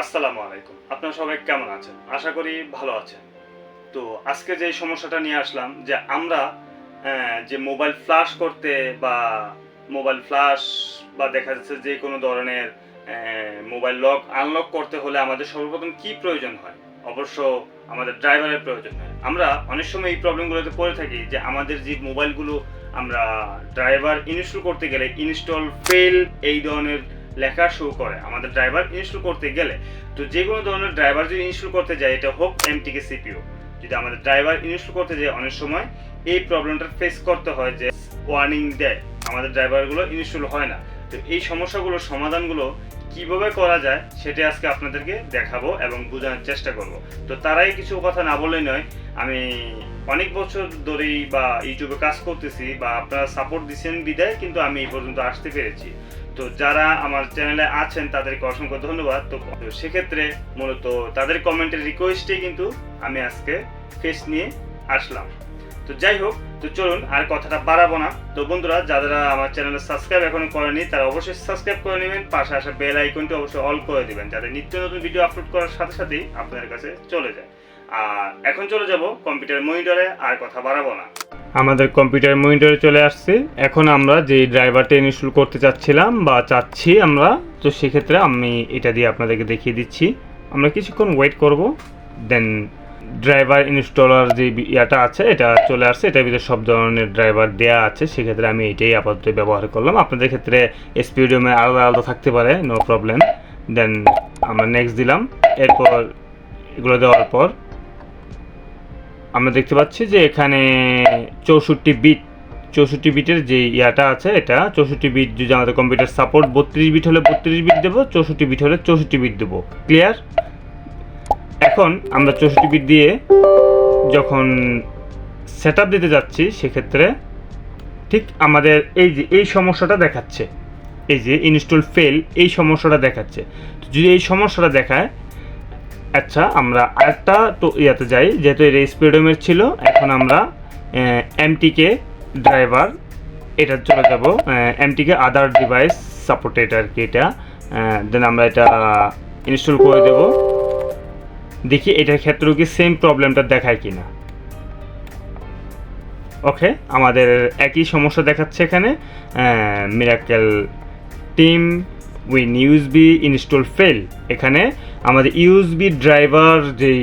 আসসালামু আলাইকুম। আপনারা সবাই কেমন আছেন? আশা করি ভালো আছেন। তো আজকে যে সমস্যাটা নিয়ে আসলাম, যে আমরা যে মোবাইল ফ্লাশ করতে বা মোবাইল ফ্লাশ বা দেখা যাচ্ছে যে কোনো ধরনের মোবাইল লক আনলক করতে হলে আমাদের সর্বপ্রথম কি প্রয়োজন হয়? অবশ্য আমাদের ড্রাইভারের প্রয়োজন হয়। আমরা অনেক সময় এই প্রবলেমগুলোতে পড়ে থাকি যে আমাদের যে মোবাইলগুলো আমরা ড্রাইভার ইনস্টল করতে গেলে ইনস্টল, ফেল এই ধরনের লেখা শুরু করে। আমাদের ড্রাইভার ইনস্টল করতে গেলে তো যে কোনো ধরনের ড্রাইভার যদি ইনস্টল করতে যায়, এটা হোক এমটিকে সিপিও যদি আমাদের ড্রাইভার ইনস্টল করতে যায়, অনেক সময় এই প্রবলেমটা ফেস করতে হয় যে ওয়ার্নিং দেয়। আমাদের ড্রাইভারগুলো ইনস্টল হয় না। তো এই সমস্যাগুলোর সমাধানগুলো কীভাবে করা যায়, সেটা আজকে আপনাদেরকে দেখাবো এবং বোঝানোর চেষ্টা করব। তো তারাই কিছু কথা না বলে নয়, আমি অনেক বছর ধরেই বা ইউটিউবে কাজ করতেছি বা আপনারা সাপোর্ট দিচ্ছেন বিদায়, কিন্তু আমি এই পর্যন্ত আসতে পেরেছি। তো যারা আমার চ্যানেলে আছেন, তাদেরকে অসংখ্য ধন্যবাদ। তো সেক্ষেত্রে মূলত তাদের কমেন্টের রিকোয়েস্টেই কিন্তু আমি আজকে ফেস নিয়ে আসলাম। তো যাই হোক, তো চলুন আর কথাটা বাড়াবো না। তো বন্ধুরা, যারা আমার চ্যানেলে সাবস্ক্রাইব এখনও করেনি তারা অবশ্যই সাবস্ক্রাইব করে নেবেন। পাশে আসা বেল আইকনটি অবশ্যই অল করে দিবেন, যাতে নিত্য নতুন ভিডিও আপলোড করার সাথে সাথেই আপনাদের কাছে চলে যায়। আর এখন চলে যাব কম্পিউটার মনিটরে আর কথা বাড়াবো না। আমাদের কম্পিউটার মনিটরে চলে আসছে। এখন আমরা যে ড্রাইভারটা ইনস্টল করতে চাচ্ছিলাম বা চাচ্ছি আমরা, তো সেক্ষেত্রে আমি এটা দিয়ে আপনাদেরকে দেখিয়ে দিচ্ছি। আমরা কিছুক্ষণ ওয়েট করব দেন ড্রাইভার ইনস্টলার যে ইয়াটা আছে, এটা চলে আসছে। এটার ভিতরে সব ধরনের ড্রাইভার দেওয়া আছে। সেক্ষেত্রে আমি এটাই আপাতত ব্যবহার করলাম। আপনাদের ক্ষেত্রে স্পিডিয়ামে আলাদা আলাদা থাকতে পারে নো প্রবলেম দেন আমরা নেক্সট দিলাম। এরপর এগুলো দেওয়ার পর আমরা দেখতে পাচ্ছি যে এখানে চৌষট্টি বিট চৌষট্টি বিটের যে ইয়াটা আছে, এটা চৌষট্টি বিট যদি আমাদের কম্পিউটার সাপোর্ট বত্রিশ বিট হলে বত্রিশ বিট দেবো, চৌষট্টি বিট হলে চৌষট্টি বিট দেবো। ক্লিয়ার এখন আমরা চৌষট্টি বিট দিয়ে যখন সেট দিতে যাচ্ছি, সেক্ষেত্রে ঠিক আমাদের এই যে, এই সমস্যাটা দেখাচ্ছে। এই যে ইনস্টল ফেল এই সমস্যাটা দেখাচ্ছে। যদি এই সমস্যাটা দেখায় আচ্ছা আমরা আরেকটা তো ইয়াতে যাই, যেহেতু এটা স্পিডোমের ছিল, এখন আমরা এমটিকে ড্রাইভার এটা চলে যাব। এমটিকে আদার ডিভাইস সাপোর্টেড আর কি এটা। দেন আমরা এটা ইনস্টল করে দেব। দেখি এটার ক্ষেত্রেও কি সেম প্রবলেমটা দেখায় কি না ওকে আমাদের একই সমস্যা দেখাচ্ছে এখানে। Miracle team win USB install fail এখানে আমাদের ইউএসবি ড্রাইভার যেই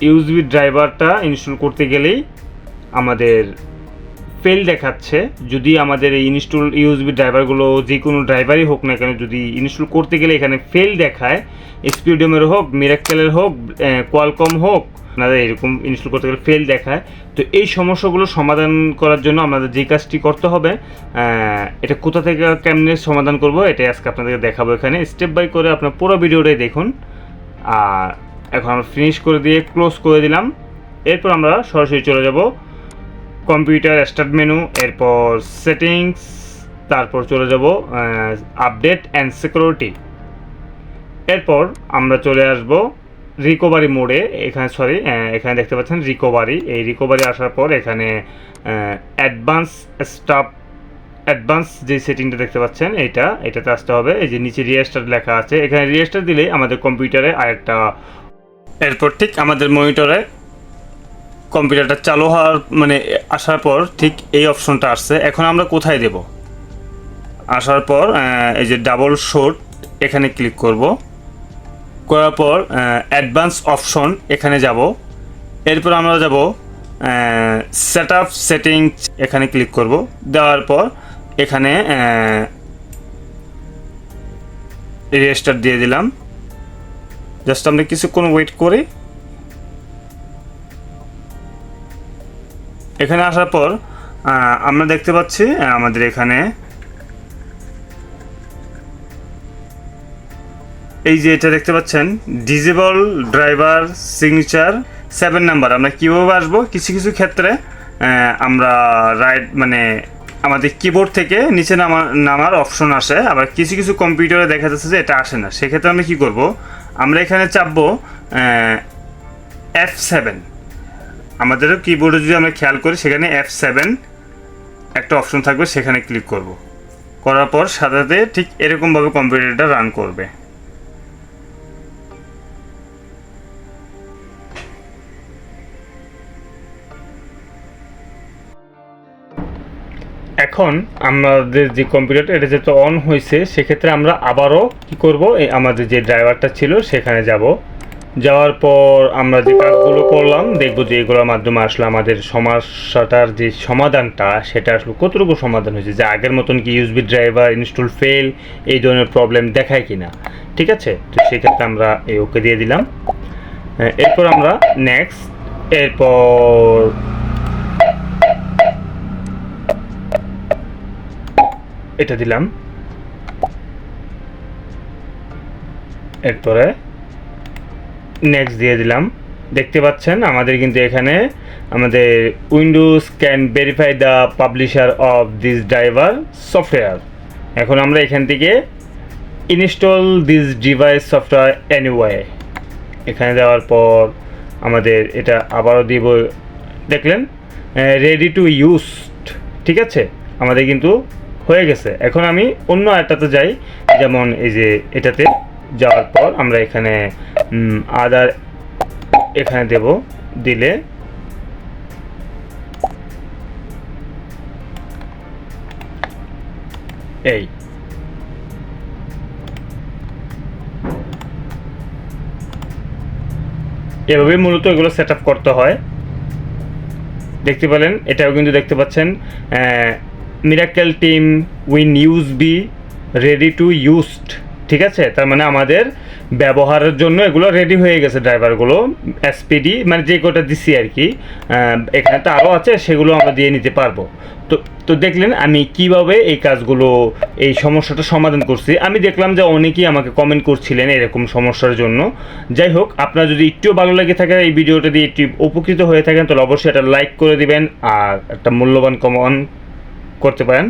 ইউএসবি ড্রাইভারটা ইনস্টল করতে গেলেই আমাদের ফেল দেখাচ্ছে, যদি আমাদের এই ইনস্টল ইউএসবি ড্রাইভারগুলো যে কোনো ড্রাইভারই হোক না কেন, যদি ইনস্টল করতে গেলে এখানে ফেল দেখায় স্পিডোমের হোক মিরাক্কেলের হোক কোয়ালকম হোক আপনাদের এরকম ইনস্টল করতে গেলে ফেল দেখায়। তো এই সমস্যাগুলো সমাধান করার জন্য আমাদের যে কাজটি করতে হবে এটা কোথা থেকে কেমনে সমাধান করব, এটাই আজকে আপনাদেরকে দেখাবো এখানে। স্টেপ বাই করে আপনার পুরো ভিডিওটাই দেখুন। আর এখন আমরা ফিনিশ করে দিয়ে ক্লোজ করে দিলাম। এরপর আমরা সরাসরি চলে যাব কম্পিউটার স্টার্ট মেনু, এরপর সেটিংস, তারপর চলে যাব আপডেট অ্যান্ড সিকিউরিটি। এরপর আমরা চলে আসব রিকভারি মোডে, এখানে, সরি এখানে দেখতে পাচ্ছেন রিকভারি। এই রিকভারি আসার পর এখানে অ্যাডভান্স স্টাফ, অ্যাডভান্স যে সেটিংটা দেখতে পাচ্ছেন, এইটা, এটাতে আসতে হবে। এই যে নিচে রিয়েস্টার লেখা আছে, এখানে রিয়েস্টার দিলেই আমাদের কম্পিউটারে আরেকটা এরপর ঠিক আমাদের মনিটরে কম্পিউটারটা চালু হওয়ার মানে আসার পর ঠিক এই অপশনটা আসছে। এখন আমরা কোথায় দেব? আসার পর এই যে ডাবল শোট, এখানে ক্লিক করব। করার পর অ্যাডভান্স অপশন, এখানে যাব। এরপর আমরা যাব সেট আপ সেটিংস, এখানে ক্লিক করব। দেওয়ার পর, এখানে রেজিস্টার দিয়ে দিলাম। জাস্ট আমরা কিছুক্ষণ ওয়েট করি এখানে আসার পর আমরা দেখতে পাচ্ছি আমাদের এখানে এই যে এটা দেখতে পাচ্ছেন disable driver signature seven number আমরা কীভাবে আসব? কিছু কিছু ক্ষেত্রে আমরা রাইট মানে আমাদের কিবোর্ড থেকে নিচে নামা, নামার অপশন আসে। আবার কিছু কিছু কম্পিউটারে দেখা যাচ্ছে যে এটা আসে না। সেক্ষেত্রে আমরা কী করব? আমরা এখানে চাপবো এফ সেভেন আমাদেরও কিবোর্ডে যদি আমরা খেয়াল করি, সেখানে এফ সেভেন একটা অপশন থাকবে, সেখানে ক্লিক করব। করার পর সাথে ঠিক এরকমভাবে কম্পিউটারটা রান করবে। এখন আমাদের যে কম্পিউটার এটা যেহেতু অন হয়েছে, সেক্ষেত্রে আমরা আবারও কি করব? আমাদের যে ড্রাইভারটা ছিল, সেখানে যাব। যাওয়ার পর আমরা যে কাজগুলো করলাম, দেখব যে এগুলোর মাধ্যমে আসলে আমাদের সমস্যাটার যে সমাধানটা, সেটা আসলে কতটুকু সমাধান হয়েছে, যে আগের মতন কি ইউজবি ড্রাইভার ইনস্টল ফেল এই ধরনের প্রবলেম দেখায় কি না ঠিক আছে? তো সেক্ষেত্রে আমরা এই ওকে দিয়ে দিলাম। এরপর আমরা নেক্সট এরপর এটা দিলাম। এরপরে নেক্সট দিয়ে দিলাম। দেখতে পাচ্ছেন, আমাদের কিন্তু এখানে আমাদের Windows can verify the publisher of this driver software এখন আমরা এখান থেকে install this device software anyway এখানে দেওয়ার পর আমাদের এটা আবারও দিব। দেখলেন রেডি টু ইউজ ঠিক আছে? আমাদের কিন্তু হয়ে গেছে। এখন আমি অন্য একটাতে যাই, যেমন এই যে এটাতে। যাওয়ার পর আমরা এখানে আদার এখানে দেব, দিলে এই। এভাবে মূলত এগুলো সেট করতে হয়। দেখতে পেলেন, এটাও কিন্তু দেখতে পাচ্ছেন miracle team win use be ready to used ঠিক আছে? তার মানে আমাদের ব্যবহারের জন্য এগুলো রেডি হয়ে গেছে ড্রাইভারগুলো এসপিডি মানে যে কটা দিছি আর কি এখানে তো আরও আছে, সেগুলো আমরা দিয়ে নিতে পারব। তো তো দেখলেন আমি কীভাবে এই কাজগুলো, এই সমস্যাটা সমাধান করছি। আমি দেখলাম যে অনেকেই আমাকে কমেন্ট করছিলেন এরকম সমস্যার জন্য। যাই হোক, আপনার যদি একটু ভালো লেগে থাকে এই ভিডিওটা দিয়ে একটু উপকৃত হয়ে থাকেন, তাহলে অবশ্যই এটা লাইক করে দিবেন আর একটা মূল্যবান কমন করতে পারেন।